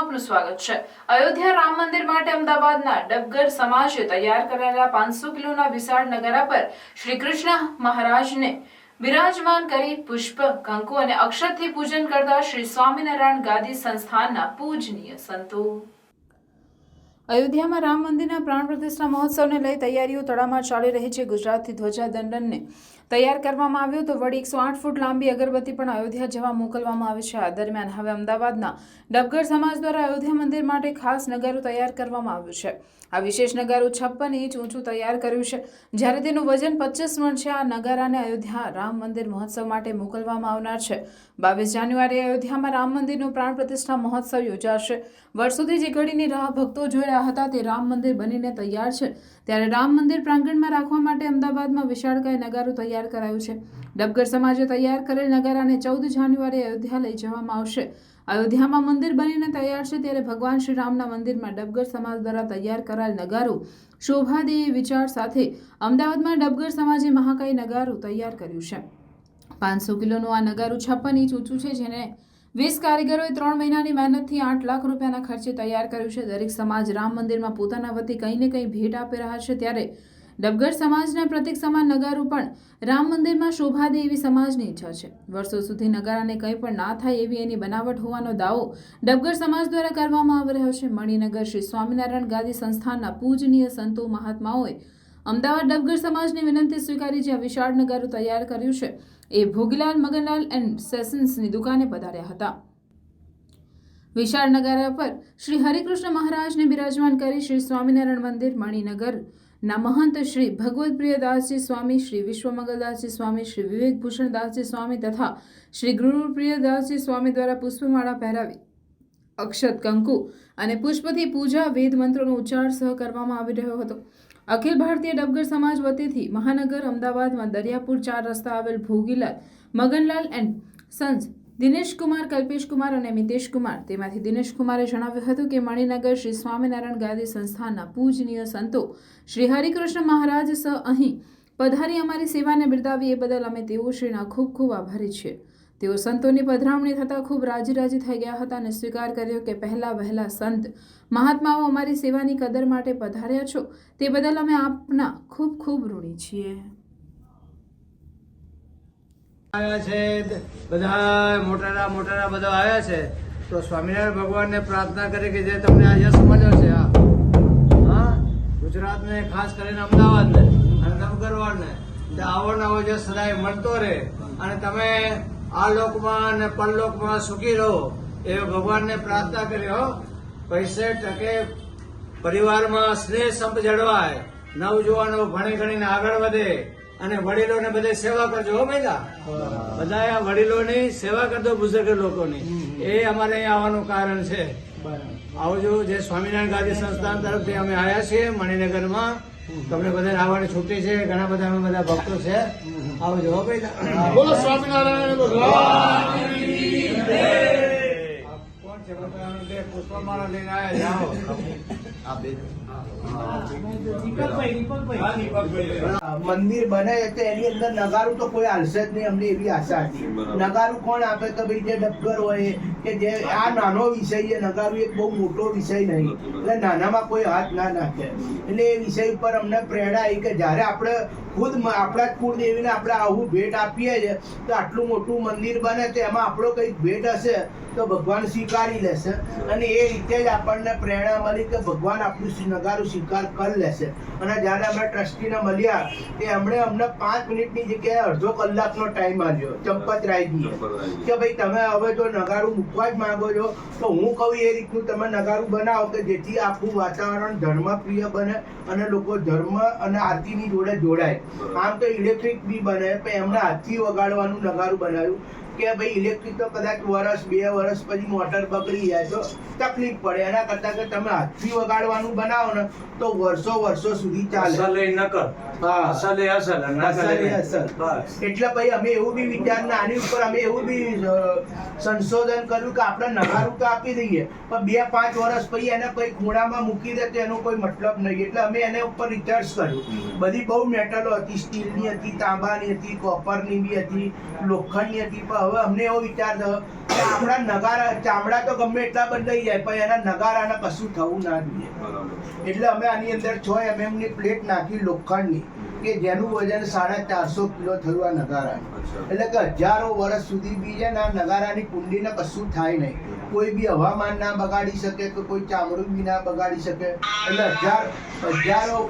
આપનું સ્વાગત છે. અયોધ્યા રામ મંદિર માટે અમદાવાદના ડબગર સમાજે તૈયાર કરેલા પાંચસો કિલોના વિશાળ નગારા પર શ્રી કૃષ્ણ મહારાજને બિરાજમાન કરી પુષ્પ, કંકુ અને અક્ષરથી પૂજન કરતા શ્રી સ્વામિનારાયણ ગાદી સંસ્થાનના પૂજનીય સંતો. અયોધ્યામાં રામ મંદિરના પ્રાણ પ્રતિષ્ઠા મહોત્સવને લઈ તૈયારીઓ તળામાં ચાલી રહી છે. ગુજરાતથી ધ્વજાદંડનને તૈયાર કરવામાં આવ્યો તો વળી એકસો આઠ ફૂટ લાંબી અગરબત્તી પણ અયોધ્યા જવા મોકલવામાં આવી છે. આ દરમિયાન હવે અમદાવાદના ડબગર સમાજ દ્વારા અયોધ્યા મંદિર માટે ખાસ નગારું તૈયાર કરવામાં આવ્યું છે. આ વિશેષ નગારું છપ્પન ઇંચ ઊંચું તૈયાર કર્યું છે. જ્યારે તેનું વજન પચીસ મણ છે, આ નગારાને અયોધ્યા રામ મંદિર મહોત્સવ માટે મોકલવામાં આવનાર છે. બાવીસ જાન્યુઆરીએ અયોધ્યામાં રામ મંદિરનો પ્રાણ પ્રતિષ્ઠા મહોત્સવ યોજાશે. વર્ષોથી જે ઘડીની રાહ ભક્તો જોઈ રહ્યા હતા તે રામ મંદિર બનીને તૈયાર છે. ત્યારે રામ મંદિર પ્રાંગણમાં રાખવા માટે અમદાવાદમાં વિશાળકાય નગારું તૈયાર કરાયું છે. ડબગર સમાજે તૈયાર કરેલ નગારાને ચૌદ જાન્યુઆરીએ અયોધ્યા લઈ જવામાં આવશે. અયોધ્યામાં મંદિર બનીને તૈયાર છે ત્યારે ભગવાન શ્રી મંદિરમાં ડબગર સમાજ દ્વારા તૈયાર કરાયેલ નગારું શોભાદેય વિચાર સાથે અમદાવાદમાં ડબગર સમાજે મહાકાય નગારું તૈયાર કર્યું છે. પાંચસો કિલોનું આ નગારું છપ્પન ઇંચ ઊંચું છે, જેને વીસ કારીગરોએ ત્રણ મહિનાની મહેનતથી આઠ લાખ રૂપિયાના ખર્ચે તૈયાર કર્યું છે. દરેક સમાજ રામ મંદિરમાં પોતાના વતી કંઈ ને કંઈ ભેટ આપી રહ્યા છે. ત્યારે ડબગર સમાજના પ્રતિક સમાન નગારું પણ રામ મંદિરમાં શોભા દે એવી સમાજની ઈચ્છા છે. વર્ષો સુધી નગારાને કંઈ પણ ના થાય એવી એની બનાવટ હોવાનો દાવો ડબગર સમાજ દ્વારા કરવામાં આવી રહ્યો છે. મણિનગર શ્રી સ્વામિનારાયણ ગાદી સંસ્થાનના પૂજનીય સંતો મહાત્માઓએ અમદાવાદ ડબગર સમાજની વિનંતી સ્વીકારી જ્યાં વિશાળ નગારું તૈયાર કર્યું છે. એ ભોગીલાલ, મગનલાલ એન્ડ સેશન્સની દુકાને પધાર્યા હતા. વિશાળ નગારા પર શ્રી હરિકૃષ્ણ મહારાજને બિરાજમાન કરી શ્રી સ્વામિનારાયણ મંદિર, મણિનગર ના મહંત શ્રી ભગવત પ્રિયદાસજી સ્વામી, શ્રી વિશ્વમંગલદાસજી સ્વામી, શ્રી વિવેકભૂષણદાસજી સ્વામી તથા શ્રી ગુરુપ્રિયદાસજી સ્વામી દ્વારા પુષ્પમાળા પહેરાવી અક્ષત કંકુ અને પુષ્પથી પૂજા વેદ મંત્રોનો ઉચ્ચાર સહ કરવામાં આવી રહ્યો હતો. અખિલ ભારતીય ડબગર સમાજ વતીથી મહાનગર અમદાવાદમાં દરિયાપુર ચાર રસ્તા આવેલ ભોગીલાલ, મગનલાલ એન્ડ સન્સ દિનેશ કુમાર કલ્પેશ કુમાર અને મિતેશ કુમાર તેમાંથી દિનેશ કુમારે જણાવ્યું હતું કે મણિનગર શ્રી સ્વામિનારાયણ ગાદી સંસ્થાના પૂજનીય સંતો શ્રી હરિકૃષ્ણ મહારાજ સ અહીં પધારી અમારી સેવાને બિરદાવી એ બદલ અમે તેઓ શ્રીના ખૂબ ખૂબ આભારી છીએ. તેઓ સંતોની પધરામણી થતાં ખૂબ રાજી રાજી થઈ ગયા હતા અને સ્વીકાર કર્યો કે પહેલા વહેલા સંત મહાત્માઓ અમારી સેવાની કદર માટે પધાર્યા છો. તે બદલ અમે આપના ખૂબ ખૂબ ઋણી છીએ. આવ્યા છે બધા મોટાના મોટાના બધા આવ્યા છે. તો સ્વામિનારાયણ ભગવાનને પ્રાર્થના કરી કે જે તમને આ યશ મળ્યો છે હા? ગુજરાતને ખાસ કરીને અમદાવાદને અને નવગરવાડને, તે આવો નવો યશ સદાય મળતો રહે. અને તમે આ લોકમાં અને પરલોકમાં સુખી રહો એ ભગવાનને પ્રાર્થના કરી, હો. પૈસે ટકે પરિવારમાં સ્નેહ સંપ જળવાય, નવજુવાનો ભણી ગણીને આગળ વધે. અને વડીલોને બધે સેવા કરજો હો મહિલા. બધા વડીલોની સેવા કરજો બુઝુર્ગ લોકોની. એ અમારે અહીંયા આવવાનું કારણ છે. આવજો જે સ્વામિનારાયણ ગાંધી સંસ્થાન તરફથી અમે આવ્યા છીએ મણિનગરમાં. તમને બધા આવવાની છૂટી છે ઘણા બધા અમે બધા ભક્તો છે. આવજો હો ભાઈ બોલો સ્વામિનારાયણ મંદિર બને તો એની અંદર નગારું તો કોઈ હાલશે જ નહીં અમને એવી આશા હતી. નગારું કોણ આપે તો ભાઈ જે ડબગર હોય કે જે આ નાનો વિષય છે નગારું એક બહુ મોટો વિષય નહીં. એટલે નાનામાં કોઈ હાથ ના નાખે. એટલે એ વિષય ઉપર અમને પ્રેરણા આવી કે જ્યારે આપણે ખુદ આપણા જ કુળદેવીને આપણે આવું ભેટ આપીએ છીએ, તો આટલું મોટું મંદિર બને તો એમાં આપણો કંઈક ભેટ હશે, તો ભગવાન સ્વીકારી લેશે. અને એ રીતે જ આપણને પ્રેરણા મળી કે ભગવાન આપણું નગારું સ્વીકાર કરી લેશે. અને જ્યારે અમે ટ્રસ્ટીને મળ્યા તે એમણે અમને પાંચ મિનિટની જગ્યાએ અડધો કલાકનો ટાઈમ આપ્યો, ચંપતરાયજીએ. કે ભાઈ તમે હવે જો નગારું મૂકવા જ માંગો છો તો હું કહું એ રીતનું તમે નગારું બનાવો કે જેથી આખું વાતાવરણ ધર્મપ્રિય બને અને લોકો ધર્મ અને આરતીની જોડે જોડાય. આમ તો ઇલેક્ટ્રિક બી બને પણ એમને હાથથી વગાડવાનું નગારું બનાવ્યું. કે ભાઈ ઇલેક્ટ્રિક તો કદાચ વર્ષ બે વર્ષ પછી મોટર બગડી જાય તો તકલીફ પડે. એના કરતાં કે તમે હાથથી વગાડવાનું બનાવો ને તો વર્ષો વર્ષો સુધી ચાલે. લઈ ન કર. હા. અસલ અસલ અસલ અસલ. એટલે ભાઈ અમે એવું બી વિચાર ને આની ઉપર અમે એવું બી સંશોધન કર્યું કે આપણે નગારું તો આપી દઈએ પણ બે પાંચ વર્ષ પછી એને કોઈ ખૂણામાં મૂકી દે તો એનો કોઈ મતલબ નહીં. એટલે અમે એને ઉપર રિસર્ચ કર્યું. બધી બહુ મેટલો હતી સ્ટીલની હતી તાંબાની હતી કોપરની બી હતી લોખંડની હતી પણ હવે અમને એવો વિચાર થયો કે આપણા નગારા ચામડા તો ગમે એટલા બદલાઈ જાય પણ એના નગારાને કશું થવું ના જોઈએ. એટલે અમે આની અંદર છ mm ની પ્લેટ નાખી લોખંડની કે જેનું વજન સાડા ચારસો કિલો થયું આ નગારાનું. એટલે કે હજારો વર્ષ સુધી બી છે ને આ નગારાની કુંડીને કશું થાય નહીં. કોઈ બી હવામાન ના બગાડી શકે કે કોઈ ચામડું બી ના બગાડી શકે. એટલે હજાર હજારો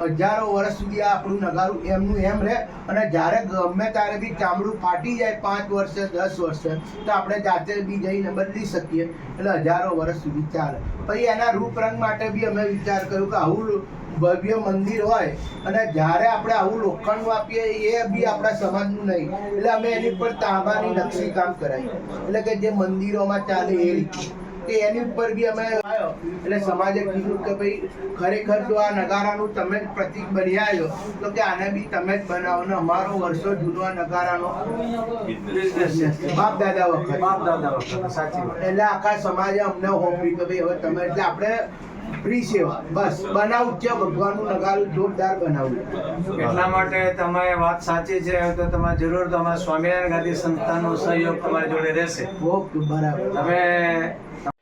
હજારો વર્ષ સુધી આ આપણું નગારું એમનું એમ રહે. અને જ્યારે ગમે ત્યારે બી ચામડું ફાટી જાય પાંચ વર્ષે, દસ વર્ષે, તો આપણે જાતે બી જઈને બદલી શકીએ. એટલે હજારો વર્ષ સુધી ચાલે. પછી એના રૂપરંગ માટે બી અમે વિચાર કર્યો કે આવું ભવ્ય મંદિર હોય અને જ્યારે આપણે આવું લોખંડનું આપીએ, એ બી આપણા સમાજનું નહીં. એટલે અમે એની પર તાંબાની નકશી કામ કરાવી. એટલે કે જે મંદિરોમાં ચાલે એ રીતે. કે એની ઉપર બી અમે આવ્યો એટલે સમાજે કીધું કે ભાઈ ખરેખર જો આ નગારાનું તમે જ પ્રતિક બની છો તો કે આને બી તમે જ બનાવો ને અમારો વર્ષો જૂનો આ નગારાનો બાપ દાદા વખત. બાપ દાદા વખત સાચી એટલે આખા સમાજે અમને હોંપી કે ભાઈ હવે તમે એટલે આપણે ફ્રી સેવા. બસ બનાવું છે ભગવાનનું નગારું જોરદાર બનાવું એટલા માટે તમારે વાત સાચી છે તો તમારે જરૂર તમારા સ્વામિનારાયણ ગાંધી સંસ્થાનો સહયોગ તમારી જોડે રહેશે. ઓકે બરાબર. તમે